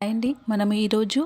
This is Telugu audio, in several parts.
అండి మనం ఈరోజు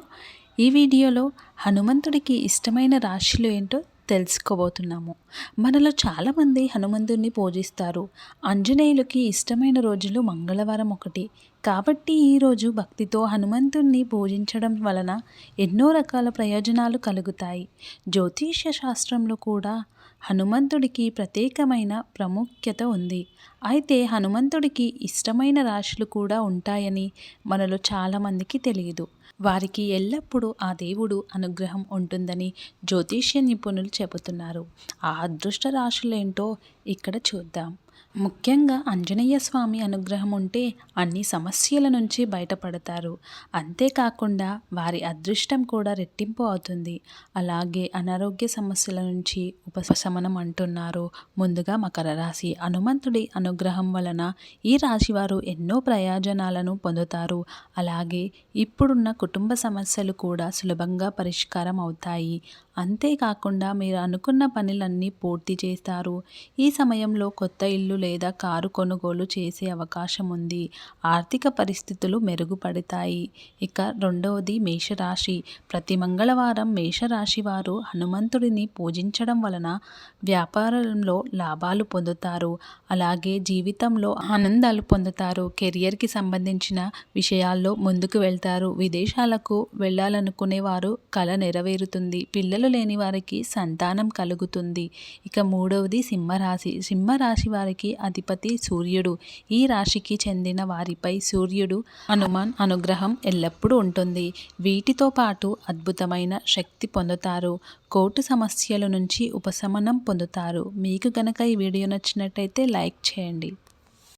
ఈ వీడియోలో హనుమంతుడికి ఇష్టమైన రాశులు ఏంటో తెలుసుకోబోతున్నాము. మనలో చాలామంది హనుమంతుడిని పూజిస్తారు. ఆంజనేయులకి ఇష్టమైన రోజులు మంగళవారం ఒకటి కాబట్టి ఈరోజు భక్తితో హనుమంతుణ్ణి పూజించడం వలన ఎన్నో రకాల ప్రయోజనాలు కలుగుతాయి. జ్యోతిష్య శాస్త్రంలో కూడా హనుమంతుడికి ప్రత్యేకమైన ప్రాముఖ్యత ఉంది. అయితే హనుమంతుడికి ఇష్టమైన రాశులు కూడా ఉంటాయని మనలో చాలామందికి తెలియదు. వారికి ఎల్లప్పుడూ ఆ దేవుడు అనుగ్రహం ఉంటుందని జ్యోతిష్య నిపుణులు చెబుతున్నారు. ఆ అదృష్ట రాశులేంటో ఇక్కడ చూద్దాం. ముఖ్యంగా ఆంజనేయ స్వామి అనుగ్రహం ఉంటే అన్ని సమస్యల నుంచి బయటపడతారు. అంతేకాకుండా వారి అదృష్టం కూడా రెట్టింపు అవుతుంది. అలాగే అనారోగ్య సమస్యల నుంచి ఉపశమనం అంటున్నారు. ముందుగా మకర రాశి హనుమంతుడి అనుగ్రహం వలన ఈ రాశి వారు ఎన్నో ప్రయోజనాలను పొందుతారు. అలాగే ఇప్పుడున్న కుటుంబ సమస్యలు కూడా సులభంగా పరిష్కారం అవుతాయి. అంతేకాకుండా మీరు అనుకున్న పనులన్నీ పూర్తి చేస్తారు. ఈ సమయంలో కొత్త ఇల్లు లేదా కారు కొనుగోలు చేసే అవకాశం ఉంది ఆర్థిక పరిస్థితులు మెరుగుపడతాయి. ఇక రెండవది మేషరాశి. ప్రతి మంగళవారం మేషరాశి వారు హనుమంతుడిని పూజించడం వలన వ్యాపారంలో లాభాలు పొందుతారు. అలాగే జీవితంలో ఆనందాలు పొందుతారు. కెరియర్కి సంబంధించిన విషయాల్లో ముందుకు వెళ్తారు. విదేశాలకు వెళ్ళాలనుకునే వారు కళ నెరవేరుతుంది. పిల్లలు లేని వారికి సంతానం కలుగుతుంది. ఇక మూడవది సింహరాశి. సింహరాశి వారికి అధిపతి సూర్యుడు. ఈ రాశికి చెందిన వారిపై సూర్యుడు హనుమాన్ అనుగ్రహం ఎల్లప్పుడూ ఉంటుంది. వీటితో పాటు అద్భుతమైన శక్తి పొందుతారు. కోర్టు సమస్యల నుంచి ఉపశమనం పొందుతారు. మీకు గనక ఈ వీడియో నచ్చినట్టయితే లైక్ చేయండి.